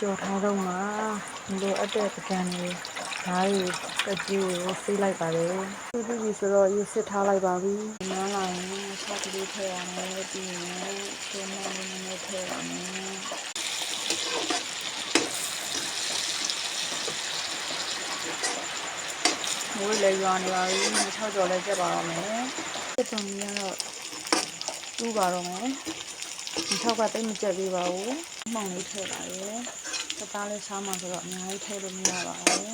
ကြော်ထားတော့မှလိုအပ်တဲ့ပကံတွေဓာတ်တွေတက်ကြီးကိုဆေးလိုက်ပါတယ်သူပြီးပြီဆိုတော့ရေးစစ်ထားလိုက်ပါပြီနန်းလာရင်ဆောက်ကလေးထည့်ရမယ်ပြီးရင်ချုံမလေးနည်းနည်းထည့်ရမယ်မိုးလည်းရွာနေပါပြီ။6ကြော်လည်းကျက်ပါတော့မယ်။စစ်တုံကြီးကတော့တူးပါတော့မယ်။ ဒီထောက်ကတိတ်မကျက်သေးပါဘူး။မှောင်လေးထည့်ပါရဲ့။တသားလေးစားမှဆိုတော့အများကြီးထည့်လို့မရပါဘူး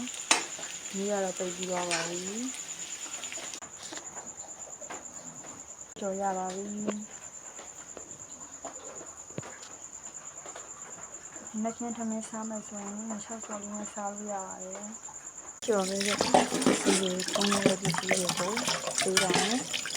။ဒီကတော့တိတ်ပြီးသွားပါပြီ။ကြော်ရပါပြီ။မကင်းထမင်းစားမယ်ဆိုရင်6ကြော်လေးနဲ့စားလို့ရပါတယ်။ကြော်လေးရဲ့ဒီလိုကောင်းတဲ့ပစ္စည်းတွေကိုပေးပါမယ်။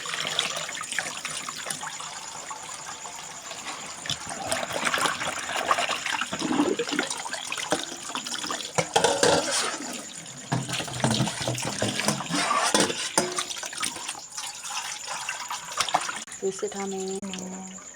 就是他们。